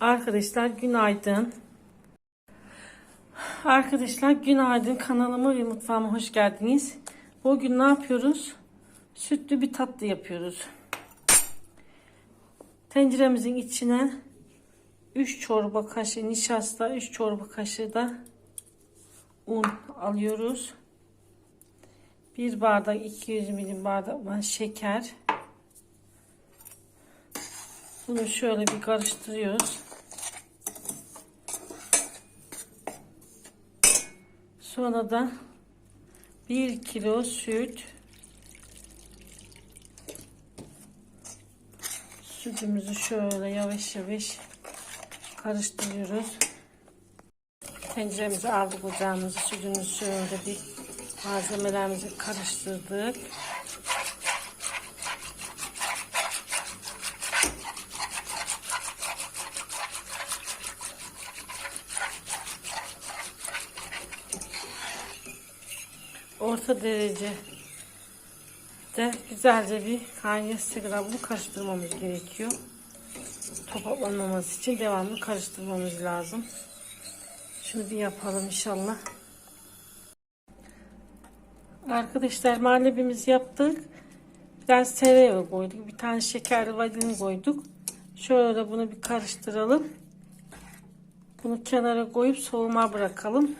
Arkadaşlar günaydın. Arkadaşlar günaydın kanalıma ve mutfağıma hoş geldiniz. Bugün ne yapıyoruz? Sütlü bir tatlı yapıyoruz. Tenceremizin içine 3 çorba kaşığı nişasta, 3 çorba kaşığı da un alıyoruz. 1 bardak 200 milim bardak şeker. Bunu şöyle bir karıştırıyoruz. Sonra da 1 kilo süt. Sütümüzü şöyle yavaş yavaş karıştırıyoruz. Tenceremizi aldık ocağımızı sütümüzü şöyle bir malzemelerimizi karıştırdık. Orta derece de güzelce bir kaynayasıya kadar karıştırmamız gerekiyor. Topaklanmaması için devamlı karıştırmamız lazım. Şunu bir yapalım inşallah. Arkadaşlar muhallebimizi yaptık. Biraz tereyağı koyduk. Bir tane şekerli vanilin koyduk. Şöyle bunu bir karıştıralım. Bunu kenara koyup soğuma bırakalım.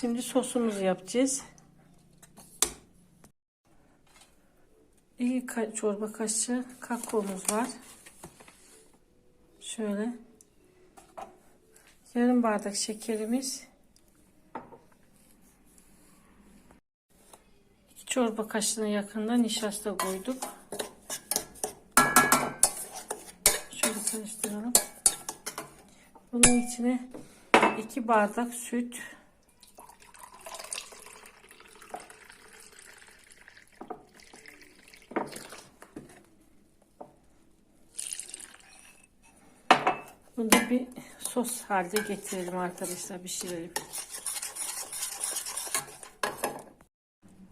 Şimdi sosumuzu yapacağız. İki ka çorba kaşığı kakaomuz var. Şöyle. Yarım bardak şekerimiz. İki çorba kaşığına yakında nişasta koyduk. Şöyle karıştıralım. Bunun içine iki bardak süt. Bunu da bir sos halde getirelim arkadaşlar pişirelim.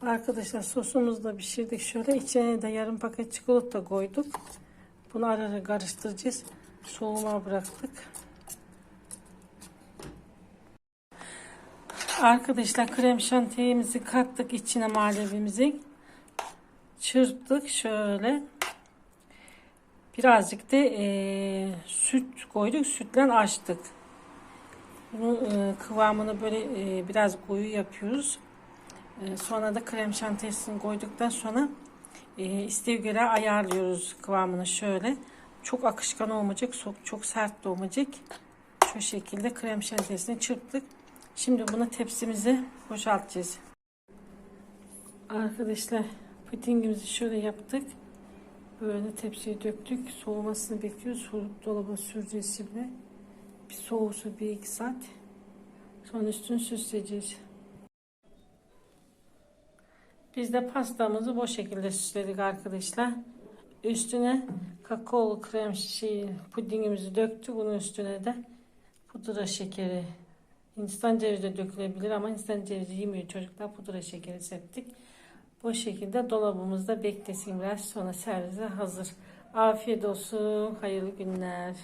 Arkadaşlar sosumuzu da pişirdik. Şöyle içine de yarım paket çikolata koyduk. Bunu ara ara karıştıracağız. Soğuma bıraktık. Arkadaşlar krem şantiyemizi kattık içine muhallebimizi. Çırptık şöyle. Birazcık da e, süt koyduk. Sütle açtık. Bunu e, kıvamını böyle e, biraz koyu yapıyoruz. E, sonra da krem şantiyesini koyduktan sonra e, isteğe göre ayarlıyoruz kıvamını şöyle. Çok akışkan olmayacak, çok, çok sert de olmayacak. Şu şekilde krem şantiyesini çırptık. Şimdi bunu tepsimize boşaltacağız. Arkadaşlar pudingimizi şöyle yaptık. Böyle tepsiye döktük. Soğumasını bekliyoruz. Soğuk dolaba süreceğiz şimdi. Bir soğusu bir iki saat. Sonra üstünü süsleyeceğiz. Biz de pastamızı bu şekilde süsledik arkadaşlar. Üstüne kakaolu krem şey, pudingimizi döktük. Bunun üstüne de pudra şekeri. Hindistan cevizi de dökülebilir ama Hindistan cevizi yemiyor çocuklar. Pudra şekeri septik. Bu şekilde dolabımızda beklesin biraz sonra servise hazır. Afiyet olsun. Hayırlı günler.